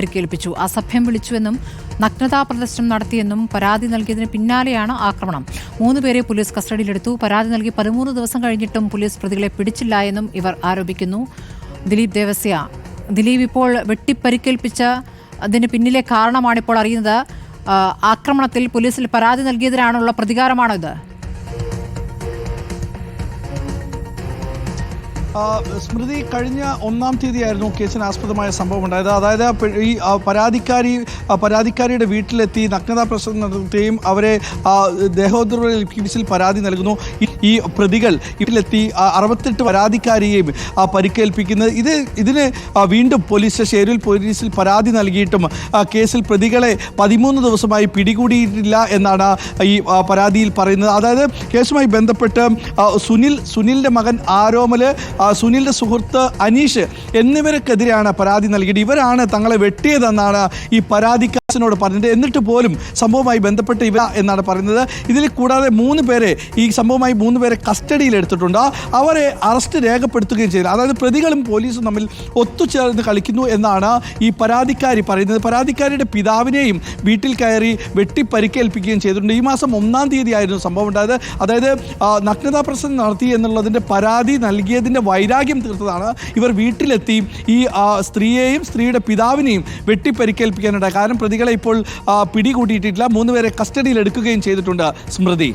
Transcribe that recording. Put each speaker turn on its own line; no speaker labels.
പരിക്കേൽപ്പിച്ചു. അസഭ്യം വിളിച്ചുവെന്നും നഗ്നതാ പ്രദർശനം നടത്തിയെന്നും പരാതി നൽകിയതിന് പിന്നാലെയാണ് ആക്രമണം. മൂന്നുപേരെ പോലീസ് കസ്റ്റഡിയിലെടുത്തു. പരാതി നൽകി പതിമൂന്ന് ദിവസം കഴിഞ്ഞിട്ടും പോലീസ് പ്രതികളെ പിടിച്ചില്ല എന്നും ഇവർ ആരോപിക്കുന്നു. ദിലീപ് ദേവസ്യ ദിലീപ് ഇപ്പോൾ വെട്ടിപ്പരിക്കേൽപ്പിച്ച അതിന് പിന്നിലെ കാരണമാണിപ്പോൾ അറിയുന്നത്. ആക്രമണത്തിൽ പോലീസിൽ പരാതി നൽകിയതിനാണുള്ള പ്രതികാരമാണോ ഇത്
സ്മൃതി കഴിഞ്ഞ ഒന്നാം തീയതിയായിരുന്നു കേസിന് ആസ്പദമായ സംഭവം ഉണ്ടായത്. അതായത് ഈ പരാതിക്കാരി പരാതിക്കാരിയുടെ വീട്ടിലെത്തി നഗ്നതാ പ്രശ്നം നടത്തുകയും അവരെ ആ, ദേഹോദ്രവത്തിൽ പരാതി നൽകുന്നു. ഈ- പ്രതികൾ വീട്ടിലെത്തി അറുപത്തെട്ട് പരാതിക്കാരിയെയും പരിക്കേൽപ്പിക്കുന്നത് ഇത് ഇതിന് വീണ്ടും പോലീസ് ഏരൂർ പോലീസിൽ പരാതി നൽകിയിട്ടും കേസിൽ പ്രതികളെ പതിമൂന്ന് ദിവസമായി പിടികൂടിയിട്ടില്ല എന്നാണ് ഈ പരാതിയിൽ പറയുന്നത്. അതായത് കേസുമായി ബന്ധപ്പെട്ട് സുനിൽ സുനിലിന്റെ മകൻ ആരോമൽ ആ, സുനിലിന്റെ സുഹൃത്ത് അനീഷ് എന്നിവർക്കെതിരെയാണ് പരാതി നൽകിയത്. ഇവരാണ് തങ്ങളെ വെട്ടിയതെന്നാണ് ഈ പരാതിക്കാരനോട് പറഞ്ഞിട്ട് എന്നിട്ട് പോലും സംഭവവുമായി ബന്ധപ്പെട്ട് ഇവ എന്നാണ് പറയുന്നത്. ഇതിൽ കൂടാതെ മൂന്ന് പേരെ ഈ സംഭവമായി മൂന്ന് പേരെ കസ്റ്റഡിയിൽ എടുത്തിട്ടുണ്ട്. അവരെ അറസ്റ്റ് രേഖപ്പെടുത്തുകയും ചെയ്തു. അതായത് പ്രതികളും പോലീസും തമ്മിൽ ഒത്തുചേർന്ന് കളിക്കുന്നു എന്നാണ് ഈ പരാതിക്കാരി പറയുന്നത്. പരാതിക്കാരിയുടെ പിതാവിനെയും വീട്ടിൽ കയറി വെട്ടി പരിക്കേൽപ്പിക്കുകയും ചെയ്തിട്ടുണ്ട്. ഈ മാസം ഒന്നാം തീയതി ആയിരുന്നു സംഭവം ഉണ്ടായത്. അതായത് നഗ്നതാ പ്രസംഗം നടത്തി എന്നുള്ളതിന്റെ പരാതി നൽകിയതിന്റെ വൈരാഗ്യം തീർത്തതാണ്. ഇവർ വീട്ടിലെത്തി ഈ സ്ത്രീയെയും സ്ത്രീയുടെ പിതാവിനെയും വെട്ടിപ്പരിക്കേൽപ്പിക്കാനുണ്ടായി. കാരണം പ്രതികളെ ഇപ്പോൾ പിടികൂട്ടിയിട്ടില്ല. മൂന്ന് മൂന്നുപേരെ കസ്റ്റഡിയിൽ എടുക്കുകയും ചെയ്തിട്ടുണ്ട് സ്മൃതി.